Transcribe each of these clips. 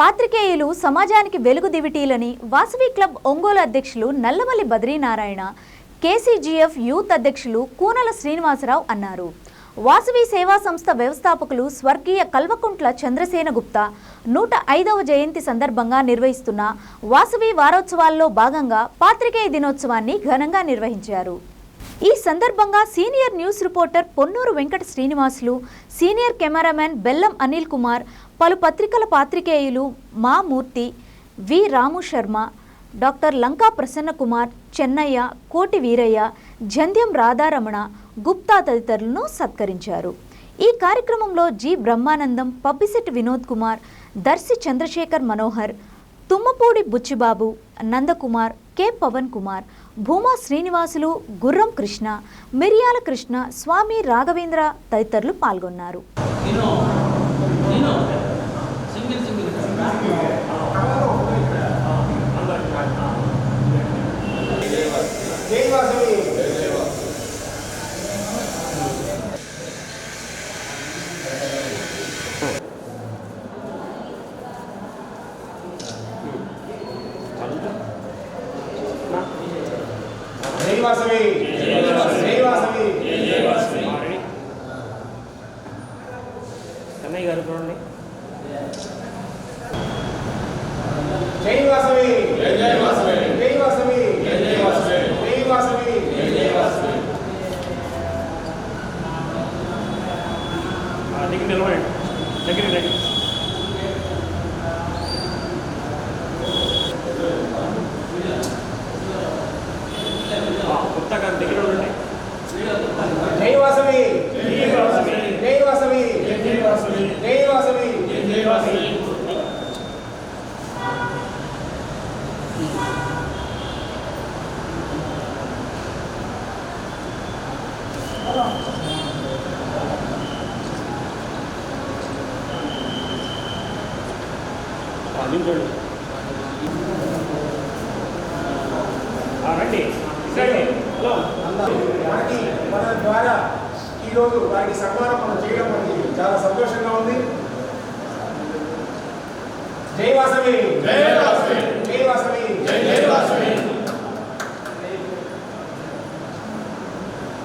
పాత్రికేయులు సమాజానికి వెలుగు దివిటీలని వాసవి క్లబ్ ఒంగోలు అధ్యక్షులు నల్లమల్లి బద్రీనారాయణ కేసీజీఎఫ్ యూత్ అధ్యక్షులు కూనల శ్రీనివాసరావు అన్నారు. వాసవి సేవా సంస్థ వ్యవస్థాపకులు స్వర్గీయ కల్వకుంట్ల చంద్రసేన గుప్తా నూట ఐదవ జయంతి సందర్భంగా నిర్వహిస్తున్న వాసవి వారోత్సవాల్లో భాగంగా పాత్రికేయ దినోత్సవాన్ని ఘనంగా నిర్వహించారు. ఈ సందర్భంగా senior news reporter Ponnuru Venkata Srinivasulu senior cameraman Bellam Anil Kumar పలు పత్రికల పాత్రికేయులు మా మూర్తి వి రాము శర్మ డాక్టర్ లంకా ప్రసన్న కుమార్ చెన్నయ్య కోటి వీరయ్య జంధ్యం రాధారమణ గుప్తా తదితరులను సత్కరించారు. ఈ కార్యక్రమంలో జి బ్రహ్మానందం పబ్బిశెట్టి వినోద్ కుమార్ దర్శి చంద్రశేఖర్ మనోహర్ తుమ్మపూడి బుచ్చిబాబు నందకుమార్ కె. పవన్ కుమార్ భూమా శ్రీనివాసులు గుర్రం కృష్ణ మిరియాల కృష్ణ స్వామి రాఘవేంద్ర తదితరులు పాల్గొన్నారు. జైవాసవి జైవాసవి జైవాసవి కన్నయ్య గారు చూడండి జైవాసవి జైవాసవి జైవాసవి జైవాసవి ఆ, దగ్గర నిలబడండి దగ్గర రండి ఆ, గుప్తా గారు దగ్గర ఉండండి జైవాసవి జైవాసవి. జైవాసవి జైవాసవి ఆ, నించోండి ఆ, రండి. రండి హలో మన ద్వారా ఈరోజు వారికి సన్మానం మనం చేయడం మనకి చాలా సంతోషంగా ఉంది జై వాసవి జై వాసవి జై వాసవి జై వాసవి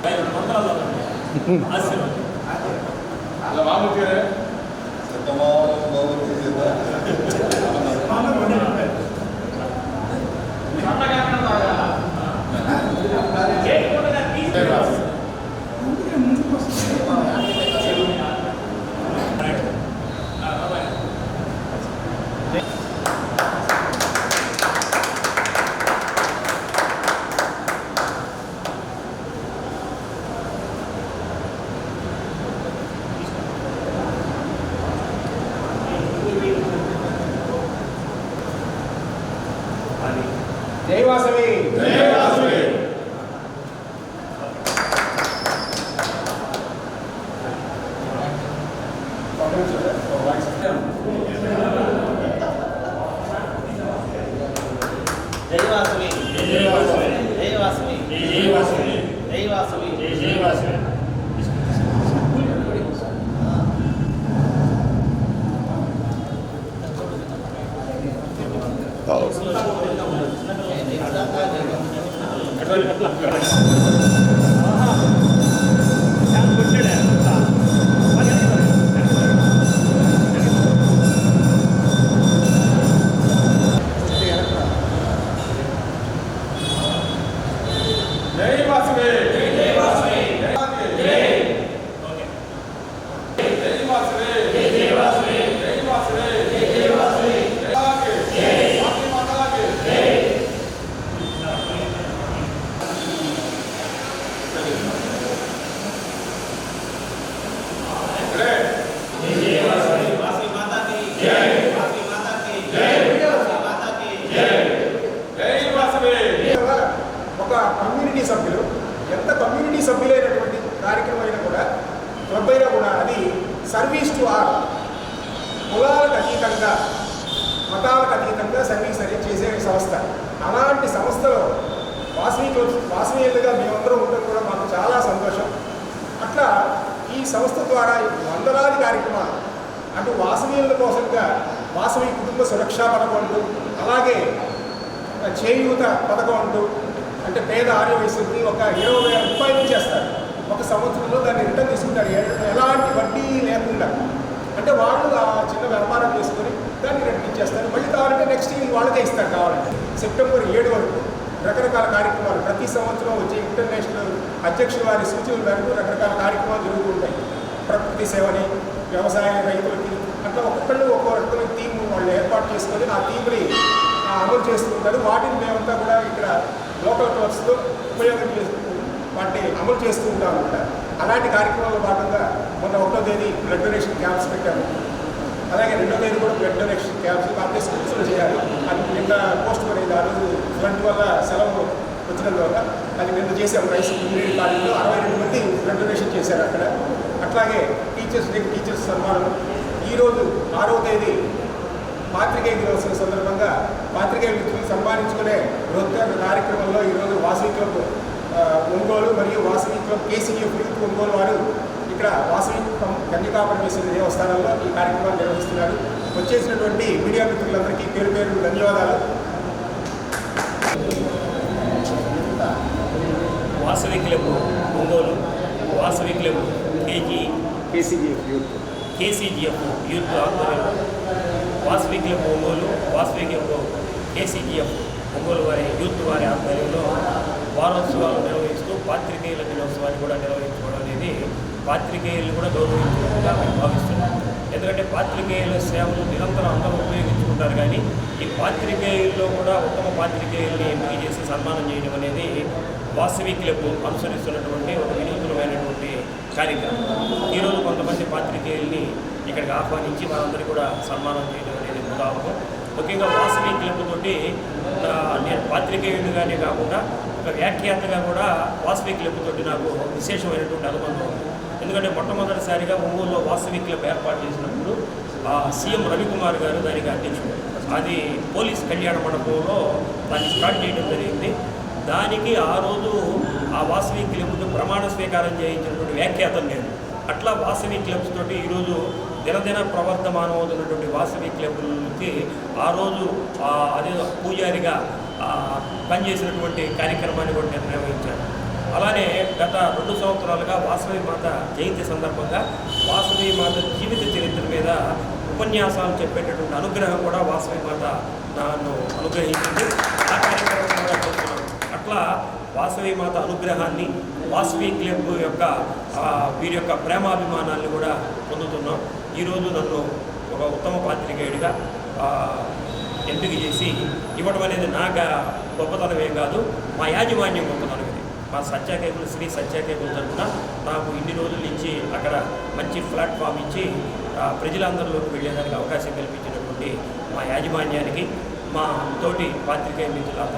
జై వాసవి జై వాసవి జైవాసవి జైవాసవి జైవాసవి జైవాసవి జై క్లబ్ కూడా అది సర్వీస్ టు ఆల్ కులాలకు అతీతంగా మతాలకు అతీతంగా సర్వీస్ అనేది చేసే సంస్థ. అలాంటి సంస్థలో వాసవి వాసనీయులుగా మేమందరం ఉండడం కూడా మాకు చాలా సంతోషం. అట్లా ఈ సంస్థ ద్వారా వందలాది కార్యక్రమాలు అటు వాసనీయుల కోసంగా వాసవి కుటుంబ సురక్షా పథకం అంటూ అలాగే చేయూత పథకం అంటూ అంటే పేద ఆర్య వయసుకి ఒక ఇరవై వేల రూపాయలు ఇచ్చేస్తారు ఒక సంవత్సరంలో దాన్ని రిటర్న్ తీసుకుంటారు. ఎలాంటి వడ్డీ లేకుండా. అంటే వాళ్ళు ఆ చిన్న వ్యాపారం చేసుకొని దాన్ని రిటర్న్ ఇచ్చేస్తారు మళ్ళీ కావాలంటే నెక్స్ట్ ఇయర్ వాళ్ళకే ఇస్తారు కావాలంటే. సెప్టెంబర్ ఏడు వరకు రకరకాల కార్యక్రమాలు ప్రతి సంవత్సరం వచ్చే ఇంటర్నేషనల్ అధ్యక్షుల వారి సూచనల మేరకు రకరకాల కార్యక్రమాలు జరుగుతూ ఉంటాయి. ప్రకృతి సేవని వ్యవసాయ రైతులకి అట్లా ఒక్కొక్కళ్ళు ఒక్కో రకమైన థీమ్ వాళ్ళు ఏర్పాటు చేసుకొని ఆ థీమ్ని అమలు చేస్తుంటారు వాటిని మేమంతా కూడా ఇక్కడ లోకల్ క్లబ్స్తో ఉపయోగం చేస్తుంది వాటిని అమలు చేస్తూ ఉంటాం అలాంటి కార్యక్రమంలో భాగంగా మొన్న ఒకటో తేదీ బ్లడ్ డొనేషన్ క్యాంప్స్ పెట్టాము. అలాగే రెండో తేదీ కూడా బ్లడ్ డొనేషన్ క్యాంప్స్ కాకపోతే స్కూల్స్లో చేయాలి. అది నిన్న పోస్ట్ పోయింది ఆ రోజు. ఫ్రంట్ వల్ల సెలవు తర్వాత అది నిన్న చేసాము. రైస్ ఇంజనీరింగ్ కాలేజీలో అరవై రెండు మంది బ్లడ్ డొనేషన్ చేశారు అక్కడ. అట్లాగే టీచర్స్ డే టీచర్స్ సన్మానం. ఈరోజు ఆరో తేదీ పాత్రికేయ దినోత్సవం సందర్భంగా పాత్రికేయ మిత్రులు సన్మానించుకునే వృత్త కార్యక్రమంలో ఈరోజు వాసవి క్లబ్ ఒంగోలు మరియు Vasavi club KCF youth Ongole వారు ఇక్కడ వాసవి పరమేశ్వరి దేవస్థానంలో ఈ కార్యక్రమాన్ని నిర్వహిస్తున్నారు. వచ్చేసినటువంటి మీడియా మిత్రులందరికీ పేరు పేరు ధన్యవాదాలు. Vasavi club Ongole Vasavi club KG KCF youth KCGF youth ఆధ్వర్యంలో Vasavi club Ongole Vasavi club KCGF Ongole వారి యూత్ వారి ఆధ్వర్యంలో వారోత్సవాలు నిర్వహిస్తూ పాత్రికేయుల దినోత్సవాన్ని కూడా నిర్వహించుకోవడం అనేది పాత్రికేయులు కూడా గౌరవించుకుంటా మేము భావిస్తున్నాం ఎందుకంటే పాత్రికేయుల సేవలు నిరంతరం అందరూ ఉపయోగించుకుంటారు కానీ ఈ పాత్రికేయుల్లో కూడా ఉత్తమ పాత్రికేయుల్ని ఎంపిక చేసి సన్మానం చేయడం అనేది వాసవి క్లబ్ అనుసరిస్తున్నటువంటి ఒక వినూత్నమైనటువంటి కార్యక్రమం. ఈరోజు కొంతమంది పాత్రికేయుల్ని ఇక్కడికి ఆహ్వానించి వారందరికీ కూడా సన్మానం చేయడం అనేది ఉదాహరణ ముఖ్యంగా వాసవి క్లబ్ తోటి నేను పాత్రికేయుడిగానే కాకుండా ఒక వ్యాఖ్యాతగా కూడా వాసవి క్లబ్ తోటి నాకు విశేషమైనటువంటి అనుబంధం ఉంది. ఎందుకంటే మొట్టమొదటిసారిగా ఒంగోలులో వాసవి క్లబ్ ఏర్పాటు చేసినప్పుడు సీఎం రవికుమార్ గారు దానికి అధ్యక్షుడు. అది పోలీస్ కళ్యాణ మండపంలో దాన్ని స్టార్ట్ చేయడం జరిగింది. దానికి ఆ రోజు ఆ వాసవి క్లబ్కి ప్రమాణ స్వీకారం చేయించినటువంటి వ్యాఖ్యాతం లేదు అట్లా వాసవి క్లబ్స్ తోటి ఈరోజు దినదిన ప్రవర్ధమానమవుతున్నటువంటి వాసవి క్లబ్కి ఆ రోజు అదే పూజారిగా పనిచేసినటువంటి కార్యక్రమాన్ని కూడా నిర్వహించారు నిర్వహించాను అలానే గత రెండు సంవత్సరాలుగా వాసవి మాత జయంతి సందర్భంగా వాసవి మాత జీవిత చరిత్ర మీద ఉపన్యాసాలు చెప్పేటటువంటి అనుగ్రహం కూడా వాసవి మాత నన్ను అనుగ్రహించింది. ఆ కార్యక్రమం కూడా అట్లా వాసవి మాత అనుగ్రహాన్ని వాసవి క్లబ్ యొక్క వీరి యొక్క ప్రేమాభిమానాన్ని కూడా పొందుతున్నాం. ఈరోజు నన్ను ఒక ఉత్తమ పాత్రికేయుడిగా ఎంపిక చేసి ఇవ్వడం అనేది నాకు గొప్పతనం ఏం కాదు మా యాజమాన్యం గొప్పతనం ఇది. మా సత్య శ్రీ సత్య తరఫున నాకు ఇన్ని రోజుల నుంచి అక్కడ మంచి ప్లాట్ఫామ్ ఇచ్చి ప్రజలందరిలోకి వెళ్ళేదానికి అవకాశం కల్పించినటువంటి మా యాజమాన్యానికి మా తోటి పాత్రికేయ మిత్రులందరూ